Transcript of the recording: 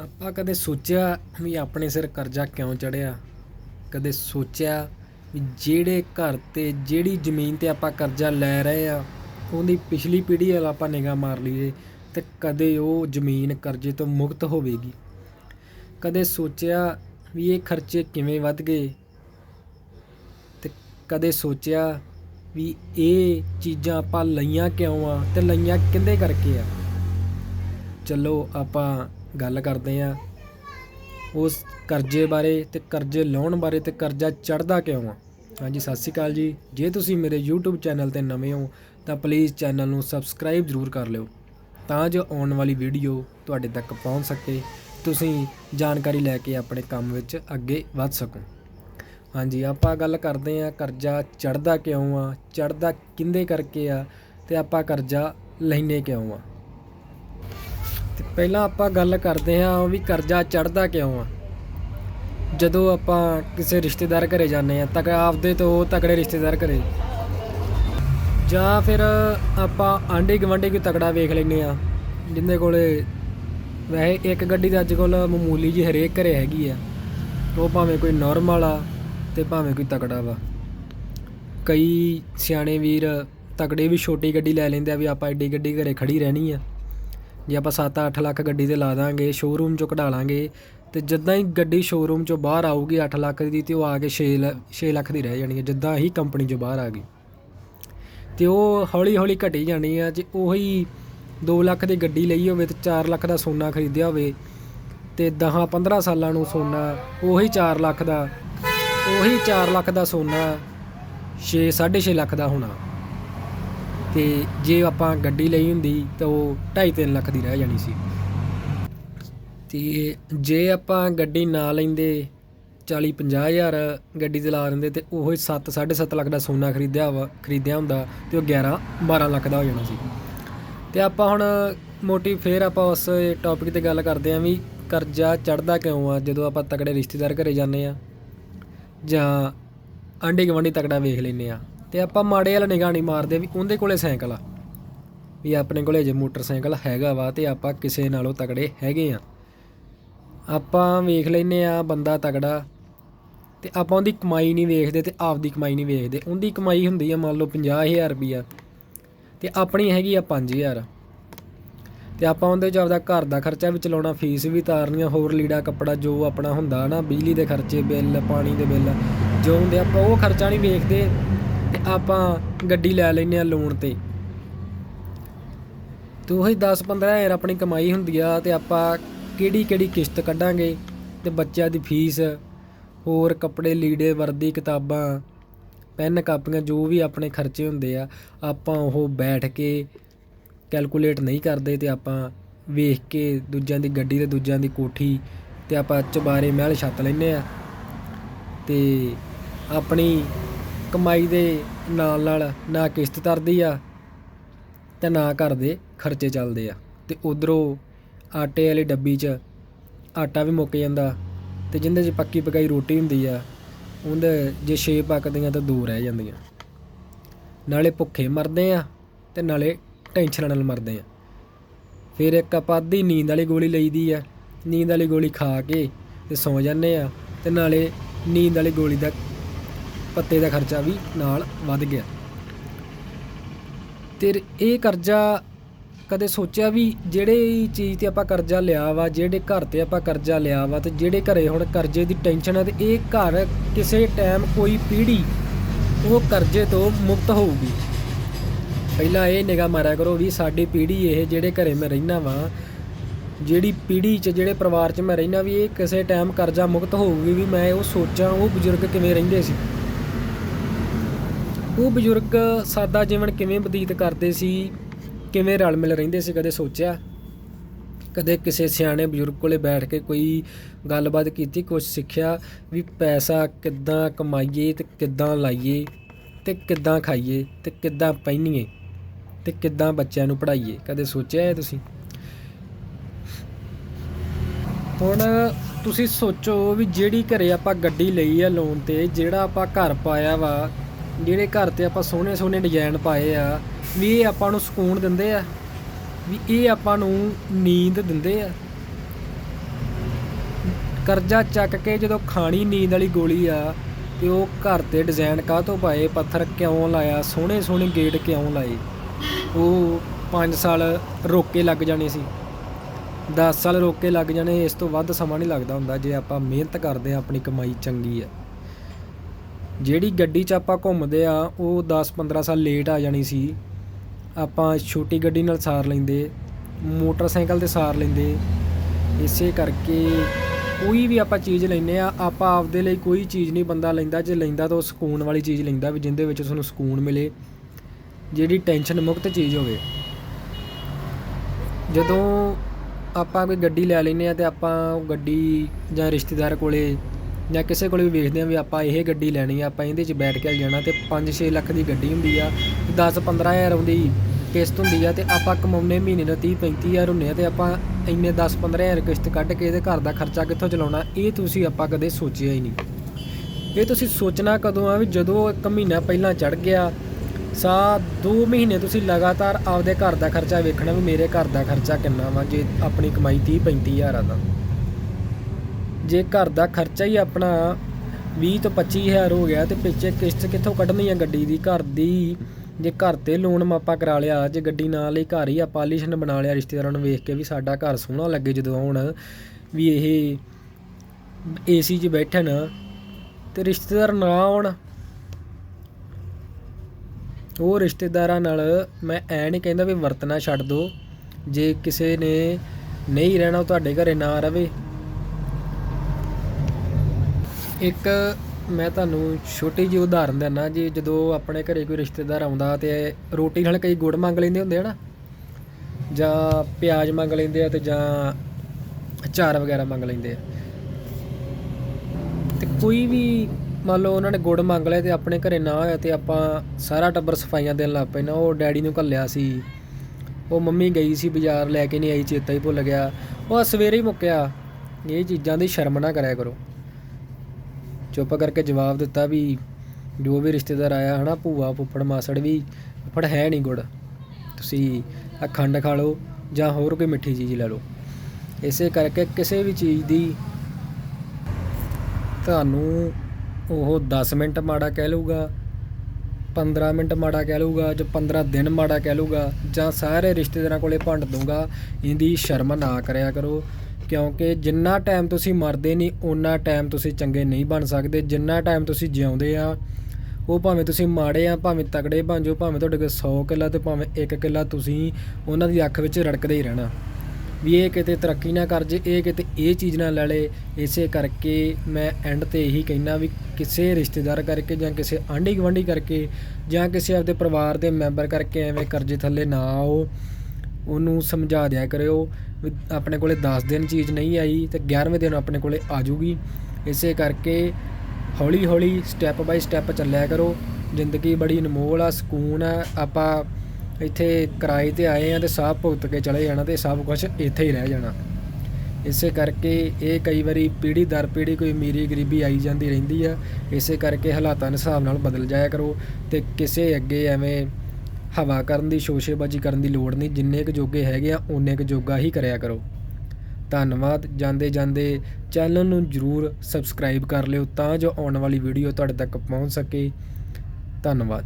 ਆਪਾਂ ਕਦੇ ਸੋਚਿਆ ਵੀ ਆਪਣੇ ਸਿਰ ਕਰਜ਼ਾ ਕਿਉਂ ਚੜਿਆ ਕਦੇ ਸੋਚਿਆ ਵੀ ਜਿਹੜੇ ਘਰ ਤੇ, ਜਿਹੜੀ ਜ਼ਮੀਨ ਤੇ ਆਪਾਂ ਕਰਜ਼ਾ ਲੈ ਰਹੇ ਆ, ਉਹਦੀ ਪਿਛਲੀ ਪੀੜ੍ਹੀ ਵੱਲ ਆਪਾਂ ਨਿਗਾਹ ਮਾਰ ਲਈਏ, ਤੇ ਕਦੇ ਉਹ ਜ਼ਮੀਨ ਕਰਜ਼ੇ ਤੋਂ ਮੁਕਤ ਹੋਵੇਗੀ। ਕਦੇ ਸੋਚਿਆ ਵੀ ਇਹ ਖਰਚੇ ਕਿਵੇਂ ਵੱਧ ਗਏ? ਤੇ ਕਦੇ ਸੋਚਿਆ ਵੀ ਇਹ ਚੀਜ਼ਾਂ ਆਪਾਂ ਲਈਆਂ ਕਿਉਂ ਆ ਤੇ ਲਈਆਂ ਕਿੰਦੇ ਕਰਕੇ ਆ? ਚਲੋ ਆਪਾਂ ਗੱਲ ਕਰਦੇ ਆ। ਉਸ ਕਰਜ਼ੇ ਬਾਰੇ ਤੇ ਕਰਜ਼ੇ ਲਾਉਣ ਬਾਰੇ ਤੇ ਕਰਜ਼ਾ ਚੜਦਾ ਕਿਉਂ ਆ? ਹਾਂਜੀ, ਸਤਿ ਸ਼੍ਰੀ ਅਕਾਲ ਜੀ। ਜੇ ਤੁਸੀਂ ਮੇਰੇ YouTube ਚੈਨਲ ਤੇ ਨਵੇਂ ਹੋ, ਤਾਂ ਪਲੀਜ਼ ਚੈਨਲ ਨੂੰ ਸਬਸਕ੍ਰਾਈਬ ਜ਼ਰੂਰ ਕਰ ਲਿਓ। ਤਾਂ ਜੋ ਆਉਣ ਵਾਲੀ ਵੀਡੀਓ ਤੁਹਾਡੇ ਤੱਕ ਪਹੁੰਚ ਸਕੇ, ਤੁਸੀਂ ਜਾਣਕਾਰੀ ਲੈ ਕੇ ਆਪਣੇ ਕੰਮ ਵਿੱਚ ਅੱਗੇ ਵਧ ਸਕੋ। ਹਾਂਜੀ, ਆਪਾਂ ਗੱਲ ਕਰਦੇ ਆ, ਕਰਜ਼ਾ ਚੜਦਾ ਕਿਉਂ ਆ? ਚੜਦਾ ਕਿੰਦੇ ਕਰਕੇ ਆ? ਤੇ ਆਪਾਂ ਕਰਜ਼ਾ ਲੈਨੇ ਕਿਉਂ ਆ? ਪਹਿਲਾਂ ਆਪਾਂ ਗੱਲ ਕਰਦੇ ਹਾਂ ਵੀ ਕਰਜ਼ਾ ਚੜਦਾ ਕਿਉਂ ਆ? ਜਦੋਂ ਆਪਾਂ ਕਿਸੇ ਰਿਸ਼ਤੇਦਾਰ ਘਰੇ ਜਾਂਦੇ ਆ ਤੱਕ ਆਪਦੇ ਤੋਂ ਤਕੜੇ ਰਿਸ਼ਤੇਦਾਰ ਘਰੇ। ਜਾਂ ਫਿਰ ਆਪਾਂ ਆਂਢੀ ਗੁਆਂਢੀ ਕੋਈ ਤਕੜਾ ਵੇਖ ਲੈਨੇ ਆ ਜਿੰਦੇ ਕੋਲੇ ਵੈਸੇ ਇੱਕ ਗੱਡੀ ਤਾਂ ਅੱਜ ਕੋਲ ਮਾਮੂਲੀ ਜੀ ਹਰੇਕ ਘਰੇ ਹੈਗੀ ਆ। ਉਹ ਭਾਵੇਂ ਕੋਈ ਨਾਰਮਲ ਆ ਤੇ ਭਾਵੇਂ ਕੋਈ ਤਕੜਾ ਵਾ। ਕਈ ਸਿਆਣੇ ਵੀਰ ਤਕੜੇ ਵੀ ਛੋਟੀ ਗੱਡੀ ਲੈ ਲੈਂਦੇ ਆ ਵੀ ਆਪਾਂ ਐਡੀ ਗੱਡੀ ਘਰੇ ਖੜੀ ਰਹਿਣੀ ਆ। ਜੇ ਆਪਾਂ 7-8 ਲੱਖ ਗੱਡੀ ਤੇ ਲਾ ਦਾਂਗੇ ਸ਼ੋਰੂਮ ਚੋਂ ਕਢਾ ਲਾਂਗੇ, ਤੇ ਜਿੱਦਾਂ ਹੀ ਗੱਡੀ ਸ਼ੋਰੂਮ ਚੋਂ ਬਾਹਰ ਆਊਗੀ 8 ਲੱਖ ਦੀ, ਤੇ ਉਹ ਆ ਕੇ 6 6 ਲੱਖ ਦੀ ਰਹਿ ਜਾਣੀ ਹੈ, ਜਿੱਦਾਂ ਹੀ ਕੰਪਨੀ ਚੋਂ ਬਾਹਰ ਆ ਗਈ। ਤੇ ਉਹ ਹੌਲੀ ਹੌਲੀ ਘਟੀ ਜਾਣੀ ਆ ਜੇ ਉਹੀ 2 ਲੱਖ ਦੀ ਗੱਡੀ ਲਈ ਹੋਵੇ ਤੇ 4 ਲੱਖ ਦਾ ਸੋਨਾ ਖਰੀਦਿਆ ਹੋਵੇ, ਤੇ 10 15 ਸਾਲਾਂ ਨੂੰ ਸੋਨਾ, ਉਹੀ 4 ਲੱਖ ਦਾ, ਉਹੀ 4 ਲੱਖ ਦਾ ਸੋਨਾ 6 6.5 ਲੱਖ ਦਾ ਹੋਣਾ। ਅਤੇ ਜੇ ਆਪਾਂ ਗੱਡੀ ਲਈ ਹੁੰਦੀ ਤਾਂ ਉਹ 2.5 ਲੱਖ ਦੀ ਰਹਿ ਜਾਣੀ ਸੀ। ਅਤੇ ਜੇ ਆਪਾਂ ਗੱਡੀ ਨਾ ਲੈਂਦੇ 40 50 ਹਜ਼ਾਰ ਗੱਡੀ ਤੇ ਲਾ ਦਿੰਦੇ ਤੇ ਉਹ 7 7.5 ਲੱਖ ਦਾ ਸੋਨਾ ਖਰੀਦਿਆ ਵਾ, ਖਰੀਦਿਆ ਹੁੰਦਾ ਤੇ ਉਹ 11 12 ਲੱਖ ਦਾ ਹੋ ਜਾਣਾ ਸੀ। ਤੇ ਆਪਾਂ ਹੁਣ ਮੋਟੀ ਫੇਰ ਆਪਾਂ ਉਸ ਟੌਪਿਕ ਤੇ ਗੱਲ ਕਰਦੇ ਆਂ ਵੀ ਕਰਜ਼ਾ ਚੜਦਾ ਕਿਉਂ ਆ ਜਦੋਂ ਆਪਾਂ ਤਕੜੇ ਰਿਸ਼ਤੇਦਾਰ ਘਰੇ ਜਾਂਦੇ ਆ ਜਾਂ ਆਂਢੀ ਗੁਆਂਢੀ ਤਕੜਾ ਵੇਖ ਲੈਨੇ ਆ। ਤੇ ਆਪਾਂ ਮਾੜੇ ਵਾਲਾ ਨਿਗਾਹ ਨਹੀਂ ਮਾਰਦੇ ਵੀ ਉਹਦੇ ਕੋਲੇ ਸਾਈਕਲ ਆ। ਵੀ ਆਪਣੇ ਕੋਲੇ ਜੇ ਮੋਟਰਸਾਈਕਲ ਹੈਗਾ ਵਾ ਤੇ ਆਪਾਂ ਕਿਸੇ ਨਾਲੋਂ ਤਕੜੇ ਹੈਗੇ ਆ। ਆਪਾਂ ਵੇਖ ਲੈਨੇ ਆ ਬੰਦਾ ਤਕੜਾ ਤੇ ਆਪਾਂ ਉਹਦੀ ਕਮਾਈ ਨਹੀਂ ਵੇਖਦੇ ਤੇ ਆਪਦੀ ਕਮਾਈ ਨਹੀਂ ਵੇਖਦੇ। ਉਹਦੀ ਕਮਾਈ ਹੁੰਦੀ ਆ ਮੰਨ ਲਓ 50000 ਰੁਪਈਆ ਤੇ ਆਪਣੀ ਹੈਗੀ ਆ 5000 ਤੇ ਆਪਾਂ ਉਹਦੇ ਚ ਆਪਦਾ ਘਰ ਦਾ ਖਰਚਾ ਵੀ ਚਲਾਉਣਾ, ਫੀਸ ਵੀ ਤਾਰਨੀ ਆ ਹੋਰ ਲੀੜਾ ਕੱਪੜਾ ਜੋ ਆਪਣਾ ਹੁੰਦਾ ਨਾ, ਬਿਜਲੀ ਦੇ ਖਰਚੇ, ਬਿੱਲ, ਪਾਣੀ ਦੇ ਬਿੱਲ, ਜੋ ਹੁੰਦੇ ਆਪਾਂ ਉਹ ਖਰਚਾ ਨਹੀਂ ਵੇਖਦੇ। ਆਪਾਂ ਗੱਡੀ ਲੈ ਲੈਨੇ ਆ ਲੋਨ ਤੇ। ਤੇ ਉਹੀ 10 15000 ਆਪਣੀ ਕਮਾਈ ਹੁੰਦੀ ਆ ਤੇ ਆਪਾਂ ਕਿਹੜੀ ਕਿਹੜੀ ਕਿਸ਼ਤ ਕੱਢਾਂਗੇ ਤੇ ਬੱਚਿਆਂ ਦੀ ਫੀਸ, ਹੋਰ ਕੱਪੜੇ, ਲੀੜੇ, ਵਰਦੀ, ਕਿਤਾਬਾਂ, ਪੈਨ ਕਾਪੀਆਂ ਜੋ ਵੀ ਆਪਣੇ ਖਰਚੇ ਹੁੰਦੇ ਆ, ਆਪਾਂ ਉਹ ਬੈਠ ਕੇ ਕੈਲਕੂਲੇਟ ਨਹੀਂ ਕਰਦੇ ਤੇ ਆਪਾਂ ਵੇਖ ਕੇ ਦੂਜਿਆਂ ਦੀ ਗੱਡੀ ਤੇ ਦੂਜਿਆਂ ਦੀ ਕੋਠੀ ਤੇ ਆਪਾਂ ਚੁਬਾਰੇ ਮਹਿਲ ਛੱਤ ਲੈਨੇ ਆ। ਤੇ ਆਪਣੀ ਕਮਾਈ ਦੇ ਨਾਲ ਨਾਲ ਨਾ ਕਿਸ਼ਤ ਤਰਦੀ ਆ ਤੇ ਨਾ ਘਰ ਦੇ ਖਰਚੇ ਚੱਲਦੇ ਆ। ਤੇ ਉਧਰੋਂ ਆਟੇ ਵਾਲੀ ਡੱਬੀ 'ਚ ਆਟਾ ਵੀ ਮੁੱਕ ਜਾਂਦਾ ਤੇ ਜਿੰਦੇ 'ਚ ਪੱਕੀ ਪਕਾਈ ਰੋਟੀ ਹੁੰਦੀ ਆ, ਉਹਦੇ ਜੇ ਛੇ ਪੱਕਦੀਆਂ ਤਾਂ ਦੋ ਰਹਿ ਜਾਂਦੀਆਂ। ਨਾਲੇ ਭੁੱਖੇ ਮਰਦੇ ਆ ਤੇ ਨਾਲੇ ਟੈਨਸ਼ਨ ਨਾਲ ਮਰਦੇ ਆ। ਫਿਰ ਇੱਕ ਆਪਾਂ ਅੱਧੀ ਨੀਂਦ ਵਾਲੀ ਗੋਲੀ ਲਈਦੀ ਆ। ਨੀਂਦ ਵਾਲੀ ਗੋਲੀ ਖਾ ਕੇ ਤੇ ਸੌ ਜਾਂਦੇ ਆ ਤੇ ਨਾਲੇ ਨੀਂਦ ਵਾਲੀ ਗੋਲੀ ਦਾ ਪੱਤੇ ਦਾ ਖਰਚਾ ਵੀ ਨਾਲ ਵੱਧ ਗਿਆ। ਤੇ ਇਹ ਕਰਜ਼ਾ ਕਦੇ ਸੋਚਿਆ ਵੀ ਜਿਹੜੇ ਚੀਜ਼ ਤੇ ਆਪਾਂ ਕਰਜ਼ਾ ਲਿਆ ਵਾ, ਜਿਹੜੇ ਘਰ ਤੇ ਆਪਾਂ ਕਰਜ਼ਾ ਲਿਆ ਵਾ ਤੇ ਜਿਹੜੇ ਘਰੇ ਹੁਣ ਕਰਜ਼ੇ ਦੀ ਟੈਨਸ਼ਨ ਹੈ ਤੇ ਇਹ ਘਰ ਕਿਸੇ ਟਾਈਮ ਕੋਈ ਪੀੜ੍ਹੀ ਉਹ ਕਰਜ਼ੇ ਤੋਂ ਮੁਕਤ ਹੋਊਗੀ। ਪਹਿਲਾਂ ਇਹ ਨਿਗਾਹ ਮਾਰਿਆ ਕਰੋ ਵੀ ਸਾਡੀ ਪੀੜ੍ਹੀ ਇਹ ਜਿਹੜੇ ਘਰੇ ਮੈਂ ਰਹਿਣਾ ਵਾਂ, ਜਿਹੜੀ ਪੀੜ੍ਹੀ 'ਚ ਜਿਹੜੇ ਪਰਿਵਾਰ 'ਚ ਮੈਂ ਰਹਿਣਾ ਵੀ ਇਹ ਕਿਸੇ ਟਾਈਮ ਕਰਜ਼ਾ ਮੁਕਤ ਹੋਊਗੀ ਵੀ ਮੈਂ ਉਹ ਸੋਚਾਂ, ਉਹ ਬਜ਼ੁਰਗ ਕਿਵੇਂ ਰਹਿੰਦੇ ਸੀ। ਉਹ ਬਜ਼ੁਰਗ ਸਾਦਾ ਜੀਵਨ ਕਿਵੇਂ ਬਤੀਤ ਕਰਦੇ ਸੀ? ਕਿਵੇਂ ਰਲ ਮਿਲ ਰਹਿੰਦੇ ਸੀ? ਕਦੇ ਸੋਚਿਆ? ਕਦੇ ਕਿਸੇ ਸਿਆਣੇ ਬਜ਼ੁਰਗ ਕੋਲੇ ਬੈਠ ਕੇ ਕੋਈ ਗੱਲਬਾਤ ਕੀਤੀ ਕੁਝ ਸਿੱਖਿਆ ਵੀ ਪੈਸਾ ਕਿੱਦਾਂ ਕਮਾਈਏ ਤੇ ਕਿੱਦਾਂ ਲਾਈਏ ਤੇ ਕਿੱਦਾਂ ਖਾਈਏ ਤੇ ਕਿੱਦਾਂ ਪਹਿਨੀਏ ਤੇ ਕਿੱਦਾਂ ਬੱਚਿਆਂ ਨੂੰ ਪੜ੍ਹਾਈਏ? ਕਦੇ ਸੋਚਿਆ ਹੈ ਤੁਸੀਂ? ਹੁਣ ਤੁਸੀਂ ਸੋਚੋ ਵੀ ਜਿਹੜੀ ਘਰੇ ਆਪਾਂ ਗੱਡੀ ਲਈ ਆ ਲੋਨ ਤੇ, ਜਿਹੜਾ ਆਪਾਂ ਘਰ ਪਾਇਆ ਵਾ ਜਿਹੜੇ ਘਰ ਤੇ ਆਪਾਂ ਸੋਹਣੇ ਸੋਹਣੇ ਡਿਜ਼ਾਈਨ ਪਾਏ ਆ, ਵੀ ਇਹ ਆਪਾਂ ਨੂੰ ਸਕੂਨ ਦਿੰਦੇ ਆ, ਵੀ ਇਹ ਆਪਾਂ ਨੂੰ ਨੀਂਦ ਦਿੰਦੇ ਆ। ਕਰਜ਼ਾ ਚੱਕ ਕੇ ਜਦੋਂ ਖਾਣੀ ਨੀਂਦ ਵਾਲੀ ਗੋਲੀ ਆ, ਤੇ ਉਹ ਘਰ ਤੇ ਡਿਜ਼ਾਈਨ ਕਾਹਤੋਂ ਪਾਏ? ਪੱਥਰ ਕਿਉਂ ਲਾਇਆ? ਸੋਹਣੇ ਸੋਹਣੇ ਗੇਟ ਕਿਉਂ ਲਾਏ? ਉਹ 5 ਸਾਲ ਰੋਕ ਕੇ ਲੱਗ ਜਾਣੇ ਸੀ। 10 ਸਾਲ ਰੋਕ ਕੇ ਲੱਗ ਜਾਣੇ, ਇਸ ਤੋਂ ਵੱਧ ਸਮਾਂ ਨਹੀਂ ਲੱਗਦਾ ਹੁੰਦਾ, ਜੇ ਆਪਾਂ ਮਿਹਨਤ ਕਰਦੇ ਆ ਆਪਣੀ ਕਮਾਈ ਚੰਗੀ ਆ। ਜਿਹੜੀ ਗੱਡੀ 'ਚ ਆਪਾਂ ਘੁੰਮਦੇ ਆ, ਉਹ 10-15 ਸਾਲ ਲੇਟ ਆ ਜਾਣੀ ਸੀ। ਆਪਾਂ ਛੋਟੀ ਗੱਡੀ ਨਾਲ ਸਾਰ ਲੈਂਦੇ, ਮੋਟਰਸਾਈਕਲ ਤੇ ਸਾਰ ਲੈਂਦੇ। ਇਸੇ ਕਰਕੇ ਕੋਈ ਵੀ ਆਪਾਂ ਚੀਜ਼ ਲੈਨੇ ਆ, ਆਪਾਂ ਆਪਦੇ ਲਈ ਕੋਈ ਚੀਜ਼ ਨਹੀਂ ਬੰਦਾ ਲੈਂਦਾ, ਜੇ ਲੈਂਦਾ ਤਾਂ ਉਹ ਸਕੂਨ ਵਾਲੀ ਚੀਜ਼ ਲੈਂਦਾ ਵੀ ਜਿੰਦੇ ਵਿੱਚ ਤੁਹਾਨੂੰ ਸਕੂਨ ਮਿਲੇ, ਜਿਹੜੀ ਟੈਨਸ਼ਨ ਮੁਕਤ ਚੀਜ਼ ਹੋਵੇ। ਜਦੋਂ ਆਪਾਂ ਕੋਈ ਗੱਡੀ ਲੈ ਲੈਨੇ ਆ ਤੇ ਆਪਾਂ ਗੱਡੀ ਜਾਂ ਰਿਸ਼ਤੇਦਾਰ ਕੋਲੇ ਜਾਂ ਕਿਸੇ ਕੋਲ ਵੀ ਵੇਖਦੇ ਆ ਵੀ ਆਪਾਂ ਇਹ ਗੱਡੀ ਲੈਣੀ ਆ, ਆਪਾਂ ਇਹਦੇ 'ਚ ਬੈਠ ਕੇ ਜਾਣਾ ਤੇ 5-6 ਲੱਖ ਦੀ ਗੱਡੀ ਹੁੰਦੀ ਆ 10-15000 ਆਉਂਦੀ ਕਿਸ਼ਤ ਹੁੰਦੀ ਆ ਤੇ ਆਪਾਂ ਕਮਾਉਨੇ ਮਹੀਨੇ ਦਾ 30-35000 ਹੁੰਨੇ ਆ ਤੇ ਆਪਾਂ ਇੰਨੇ 10-15000 ਕਿਸ਼ਤ ਕੱਢ ਕੇ ਇਹਦੇ ਘਰ ਦਾ ਖਰਚਾ ਕਿੱਥੋਂ ਚਲਾਉਣਾ, ਇਹ ਤੁਸੀਂ ਆਪਾਂ ਕਦੇ ਸੋਚਿਆ ਹੀ ਨਹੀਂ। ਇਹ ਤੁਸੀਂ ਸੋਚਣਾ ਕਦੋਂ ਆ ਵੀ ਜਦੋਂ ਇੱਕ ਮਹੀਨਾ ਪਹਿਲਾਂ ਚੜ ਗਿਆ ਸਾ 2 ਮਹੀਨੇ ਤੁਸੀਂ ਲਗਾਤਾਰ ਆਪਦੇ ਘਰ ਦਾ ਖਰਚਾ ਵੇਖਣਾ ਵੀ ਮੇਰੇ ਘਰ ਦਾ ਖਰਚਾ ਕਿੰਨਾ ਵਾ, ਜੇ ਆਪਣੀ ਕਮਾਈ 30 35000 ਆ ਤਾਂ ਜੇ ਘਰ ਦਾ ਖਰਚਾ ਹੀ ਆਪਣਾ 20 ਤੋਂ 25000 ਹੋ ਗਿਆ ਤੇ ਪਿੱਛੇ ਕਿਸ਼ਤ ਕਿੱਥੋਂ ਕੱਢਣੀ ਆ ਗੱਡੀ ਦੀ? ਘਰ ਦੀ ਜੇ ਘਰ ਤੇ ਲੋਨ ਮਾਪਾ ਕਰਾ ਲਿਆ, ਜੇ ਗੱਡੀ ਨਾਲ ਲਈ ਘਰ ਹੀ ਆਪਾਂ ਲਿਸ਼ਨ ਬਣਾ ਲਿਆ ਰਿਸ਼ਤੇਦਾਰਾਂ ਨੂੰ ਵੇਖ ਕੇ ਵੀ ਸਾਡਾ ਘਰ ਸੋਹਣਾ ਲੱਗੇ ਜਦੋਂ ਆਉਣ ਵੀ ਇਹ ਏਸੀ 'ਚ ਬੈਠਣ ਤੇ ਰਿਸ਼ਤੇਦਾਰ ਨਾ ਆਉਣ। ਉਹ ਰਿਸ਼ਤੇਦਾਰਾਂ ਨਾਲ ਮੈਂ ਐ ਨਹੀਂ ਕਹਿੰਦਾ ਵੀ ਵਰਤਣਾ ਛੱਡ ਦਿਓ ਜੇ ਕਿਸੇ ਨੇ ਨਹੀਂ ਰਹਿਣਾ, ਉਹ ਤੁਹਾਡੇ ਘਰੇ ਨਾ ਰਵੇ। ਇੱਕ ਮੈਂ ਤੁਹਾਨੂੰ ਛੋਟੀ ਜਿਹੀ ਉਦਾਹਰਨ ਦਿੰਦਾ ਜੀ, ਜਦੋਂ ਆਪਣੇ ਘਰੇ ਕੋਈ ਰਿਸ਼ਤੇਦਾਰ ਆਉਂਦਾ ਤੇ ਰੋਟੀ ਨਾਲ ਕਈ ਗੁੜ ਮੰਗ ਲੈਂਦੇ ਹੁੰਦੇ ਆ ਨਾ, ਜਾਂ ਪਿਆਜ਼ ਮੰਗ ਲੈਂਦੇ ਆ ਤੇ ਜਾਂ ਅਚਾਰ ਵਗੈਰਾ ਮੰਗ ਲੈਂਦੇ ਆ। ਤੇ ਕੋਈ ਵੀ ਮੰਨ ਲਓ ਉਹਨਾਂ ਨੇ ਗੁੜ ਮੰਗ ਲਿਆ ਤੇ ਆਪਣੇ ਘਰੇ ਨਾ ਹੋਇਆ ਤੇ ਆਪਾਂ ਸਾਰਾ ਟੱਬਰ ਸਫਾਈਆਂ ਦੇਣ ਲੱਗ ਪਏ ਨਾ, ਉਹ ਡੈਡੀ ਨੂੰ ਘੱਲਿਆ ਸੀ, ਉਹ ਮੰਮੀ ਗਈ ਸੀ ਬਾਜ਼ਾਰ ਲੈ ਕੇ ਨਹੀਂ ਆਈ, ਚੇਤਾ ਹੀ ਭੁੱਲ ਗਿਆ, ਉਹ ਸਵੇਰੇ ਹੀ ਮੁੱਕਿਆ। ਇਹ ਚੀਜ਼ਾਂ ਦੀ ਸ਼ਰਮ ਨਾ ਕਰਿਆ ਕਰੋ। ਚੁੱਪ ਕਰਕੇ ਜਵਾਬ ਦਿੱਤਾ ਵੀ ਜੋ ਵੀ ਰਿਸ਼ਤੇਦਾਰ ਆਇਆ ਹਨਾ, ਭੂਆ, ਫੁੱਫੜ, ਮਾਸੜ ਵੀ, ਫੁੱਫੜ ਹੈ ਨਹੀਂ ਗੁੜ। ਤੁਸੀਂ ਅਖੰਡ ਖਾ ਲਓ ਜਾਂ ਹੋਰ ਕੋਈ ਮਿੱਠੀ ਚੀਜ਼ ਲੈ ਲਓ। ਇਸੇ ਕਰਕੇ ਕਿਸੇ ਵੀ ਚੀਜ਼ ਦੀ ਤੁਹਾਨੂੰ ਉਹ 10 ਮਿੰਟ ਮਾੜਾ ਕਹਿ ਲਊਗਾ 15 ਮਿੰਟ ਮਾੜਾ ਕਹਿ ਲਊਗਾ, ਜਾਂ 15 ਦਿਨ ਮਾੜਾ ਕਹਿ ਲਊਗਾ, ਜਾਂ ਸਾਰੇ ਰਿਸ਼ਤੇਦਾਰਾਂ ਕੋਲੇ ਭੰਡ ਦਊਗਾ, ਇਹਦੀ ਸ਼ਰਮ ਨਾ ਕਰਿਆ ਕਰੋ। ਕਿਉਂਕਿ ਜਿੰਨਾ ਟਾਈਮ ਤੁਸੀਂ ਮਰਦੇ ਨਹੀਂ, ਓਨਾ ਟਾਈਮ ਤੁਸੀਂ ਚੰਗੇ ਨਹੀਂ ਬਣ ਸਕਦੇ। ਜਿੰਨਾ ਟਾਈਮ ਤੁਸੀਂ ਜਿਉਂਦੇ ਆ, ਉਹ ਭਾਵੇਂ ਤੁਸੀਂ ਮਾੜੇ ਆ, ਭਾਵੇਂ ਤਕੜੇ ਬਣ ਜਾਓ, ਭਾਵੇਂ ਤੁਹਾਡੇ ਕੋਲ 100 ਕਿੱਲਾ ਤੇ ਭਾਵੇਂ 1 ਕਿੱਲਾ ਤੁਸੀਂ ਉਹਨਾਂ ਦੀ ਅੱਖ ਵਿੱਚ ਰੜਕਦੇ ਹੀ ਰਹਿਣਾ। ਵੀ ਇਹ ਕਿਤੇ ਤਰੱਕੀ ਨਾ ਕਰ ਜੇ, ਇਹ ਕਿਤੇ ਇਹ ਚੀਜ਼ ਨਾ ਲੈ ਲੇ, ਇਸੇ ਕਰਕੇ ਮੈਂ ਐਂਡ ਤੇ ਇਹੀ ਕਹਿਣਾ ਵੀ ਕਿਸੇ ਰਿਸ਼ਤੇਦਾਰ ਕਰਕੇ ਜਾਂ ਕਿਸੇ ਆਂਢੀ ਗੁਆਂਢੀ ਕਰਕੇ ਜਾਂ ਕਿਸੇ ਆਪਦੇ ਪਰਿਵਾਰ ਦੇ ਮੈਂਬਰ ਕਰਕੇ ਐਵੇਂ ਕਰਜ਼ੇ ਥੱਲੇ ਨਾ ਆਓ, ਉਹਨੂੰ ਸਮਝਾ ਦਿਆ ਕਰਿਓ। ਆਪਣੇ ਕੋਲੇ 10 ਦਿਨ ਚੀਜ਼ ਨਹੀਂ ਆਈ ਤੇ 11ਵੇਂ ਦਿਨ ਆਪਣੇ ਕੋਲੇ ਆ ਜੂਗੀ। ਇਸੇ ਕਰਕੇ ਹੌਲੀ ਹੌਲੀ ਸਟੈਪ ਬਾਈ ਸਟੈਪ ਚੱਲਿਆ ਕਰੋ। ਜ਼ਿੰਦਗੀ ਬੜੀ ਅਨਮੋਲ ਆ, ਸਕੂਨ ਆ। ਆਪਾਂ ਇੱਥੇ ਕਿਰਾਏ ਤੇ ਆਏ ਆ ਤੇ ਸਾਹ ਭੁਗਤ ਕੇ ਚਲੇ ਜਾਣਾ ਤੇ ਸਭ ਕੁਝ ਇੱਥੇ ਹੀ ਰਹਿ ਜਾਣਾ। ਇਸੇ ਕਰਕੇ ਇਹ ਕਈ ਵਾਰੀ ਪੀੜ੍ਹੀ ਦਰ ਪੀੜ੍ਹੀ ਕੋਈ ਅਮੀਰੀ ਗਰੀਬੀ ਆਈ ਜਾਂਦੀ ਰਹਿੰਦੀ ਆ। ਇਸੇ ਕਰਕੇ ਹਾਲਾਤਾਂ ਦੇ ਹਿਸਾਬ ਨਾਲ ਬਦਲ ਜਾਇਆ ਕਰੋ ਤੇ ਕਿਸੇ ਅੱਗੇ ਐਵੇਂ ਹਵਾ ਕਰਨ ਦੀ, ਸ਼ੋਸ਼ੇਬਾਜ਼ੀ ਕਰਨ ਦੀ ਲੋੜ ਨਹੀਂ, ਜਿੰਨੇ ਕੁ ਜੋਗੇ ਹੈਗੇ ਆ, ਓਨੇ ਕੁ ਜੋਗਾ ਹੀ ਕਰਿਆ ਕਰੋ। ਧੰਨਵਾਦ। ਜਾਂਦੇ ਜਾਂਦੇ ਚੈਨਲ ਨੂੰ ਜਰੂਰ ਸਬਸਕ੍ਰਾਈਬ ਕਰ ਲਿਓ ਤਾਂ ਜੋ ਆਉਣ ਵਾਲੀ ਵੀਡੀਓ ਤੁਹਾਡੇ ਤੱਕ ਪਹੁੰਚ ਸਕੇ। ਧੰਨਵਾਦ।